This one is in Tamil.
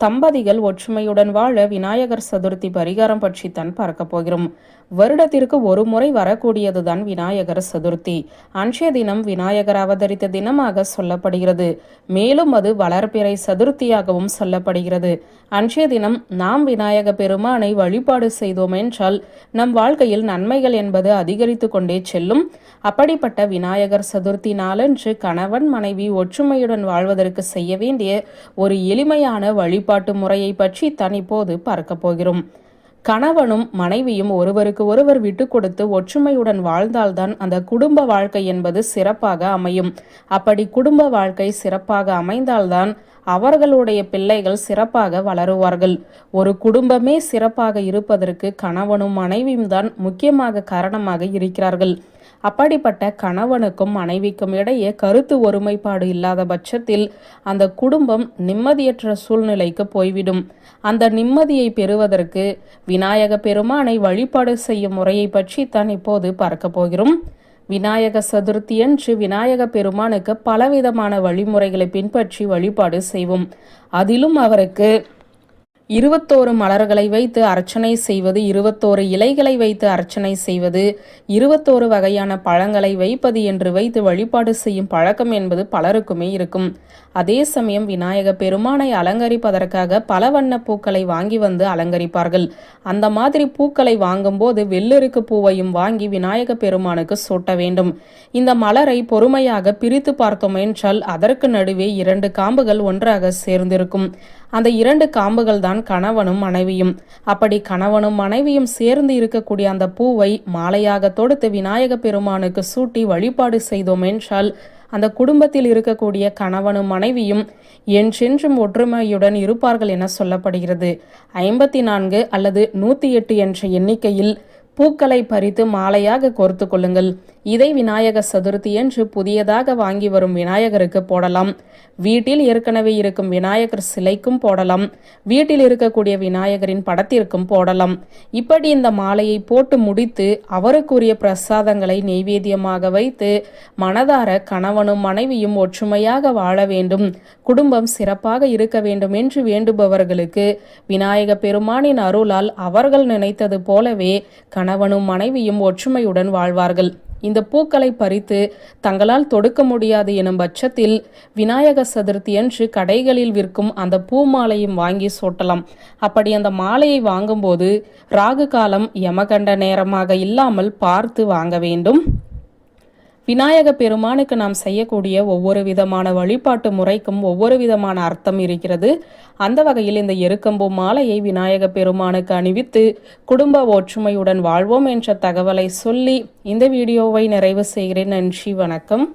தம்பதிகள் ஒற்றுமையுடன் வாழ விநாயகர் சதுர்த்தி பரிகாரம் பற்றி தான் பார்க்க போகிறோம். வருடத்திற்கு ஒரு முறை வரக்கூடியதுதான் விநாயகர் சதுர்த்தி. அன்றைய தினம் விநாயகர் அவதரித்த தினமாக சொல்லப்படுகிறது. மேலும் அது வளர்பிறை சதுர்த்தியாகவும் சொல்லப்படுகிறது. அன்றைய தினம் நாம் விநாயக பெருமானை வழிபாடு செய்தோம் என்றால் நம் வாழ்க்கையில் நன்மைகள் என்பது அதிகரித்து கொண்டே செல்லும். அப்படிப்பட்ட விநாயகர் சதுர்த்தி நாளன்று கணவன் மனைவி ஒற்றுமையுடன் வாழ்வதற்கு செய்ய வேண்டிய ஒரு எளிமையான வழிபாட்டு முறையை பற்றி தனிப்போது பார்க்க போகிறோம். கணவனும் மனைவியும் ஒருவருக்கு ஒருவர் விட்டு கொடுத்து ஒற்றுமையுடன் வாழ்ந்தால்தான் அந்த குடும்ப வாழ்க்கை என்பது சிறப்பாக அமையும். அப்படி குடும்ப வாழ்க்கை சிறப்பாக அமைந்தால்தான் அவர்களுடைய பிள்ளைகள் சிறப்பாக வளருவார்கள். ஒரு குடும்பமே சிறப்பாக இருப்பதற்கு கணவனும் மனைவியும் தான் முக்கியமாக காரணமாக இருக்கிறார்கள். அப்படிப்பட்ட கணவனுக்கும் மனைவிக்கும் இடையே கருத்து ஒருமைப்பாடு இல்லாத பட்சத்தில் அந்த குடும்பம் நிம்மதியற்ற சூழ்நிலைக்கு போய்விடும். அந்த நிம்மதியை பெறுவதற்கு விநாயக பெருமானை வழிபாடு செய்யும் முறையை பற்றி தான் இப்போது பார்க்க போகிறோம். விநாயக சதுர்த்தியன்று விநாயக பெருமானுக்கு பலவிதமான வழிமுறைகளை பின்பற்றி வழிபாடு செய்வோம். அதிலும் அவருக்கு இருபத்தோரு மலர்களை வைத்து அர்ச்சனை செய்வது இருபத்தோரு இலைகளை வைத்து அர்ச்சனை செய்வது இருபத்தோரு வகையான பழங்களை வைப்பது என்று வைத்து வழிபாடு செய்யும் பழக்கம் என்பது பலருக்குமே இருக்கும். அதே சமயம் விநாயக பெருமானை அலங்கரிப்பதற்காக பல வண்ண பூக்களை வாங்கி வந்து அலங்கரிப்பார்கள். அந்த மாதிரி பூக்களை வாங்கும்போது வெள்ளருக்கு பூவையும் வாங்கி விநாயக பெருமானுக்கு சூட்ட வேண்டும். இந்த மலரை பொறுமையாக பிரித்து பார்த்தோம் என்றால் அதற்கு நடுவே இரண்டு காம்புகள் ஒன்றாக சேர்ந்திருக்கும். அந்த இரண்டு காம்புகள் தான் கணவனும் மனைவியும். அப்படி கணவனும் மனைவியும் சேர்ந்து இருக்கக்கூடிய அந்த பூவை மாலையாக தொடுத்து விநாயக பெருமானுக்கு சூட்டி வழிபாடு செய்தோம் என்றால் அந்த குடும்பத்தில் இருக்கக்கூடிய கணவனும் மனைவியும் என்றென்றும் ஒற்றுமையுடன் இருப்பார்கள் என சொல்லப்படுகிறது. ஐம்பத்தி நான்கு அல்லது நூத்தி எட்டு என்ற எண்ணிக்கையில் பூக்களை பறித்து மாலையாக கோர்த்து கொள்ளுங்கள். இதை விநாயக சதுர்த்தி என்று புதியதாக வாங்கி வரும் விநாயகருக்கு போடலாம். வீட்டில் ஏற்கனவே இருக்கும் விநாயகர் சிலைக்கும் போடலாம். வீட்டில் இருக்கக்கூடிய விநாயகரின் படத்திற்கும் போடலாம். இப்படி இந்த மாலையை போட்டு முடித்து அவருக்குரிய பிரசாதங்களை நெய்வேத்தியமாக வைத்து மனதார கணவனும் மனைவியும் ஒற்றுமையாக வாழ வேண்டும். குடும்பம் சிறப்பாக இருக்க வேண்டும் என்று வேண்டுபவர்களுக்கு விநாயக பெருமானின் அருளால் அவர்கள் நினைத்தது போலவே கணவனும் மனைவியும் ஒற்றுமையுடன் வாழ்வார்கள். இந்த பூக்களை பறித்து தங்களால் தொடுக்க முடியாது எனும் பட்சத்தில் விநாயக சதுர்த்தி அன்று கடைகளில் விற்கும் அந்த பூ மாலையும் வாங்கி சூட்டலாம். அப்படி அந்த மாலையை வாங்கும்போது ராகு காலம் யமகண்ட நேரமாக இல்லாமல் பார்த்து வாங்க வேண்டும். விநாயக பெருமானுக்கு நாம் செய்யக்கூடிய ஒவ்வொரு விதமான வழிபாட்டு முறைக்கும் ஒவ்வொரு விதமான அர்த்தம் இருக்கிறது. அந்த வகையில் இந்த எருக்கம்பு மாலையை விநாயக பெருமானுக்கு அணிவித்து குடும்ப ஒற்றுமையுடன் வாழ்வோம் என்ற தகவலை சொல்லி இந்த வீடியோவை நிறைவு செய்கிறேன். நன்றி வணக்கம்.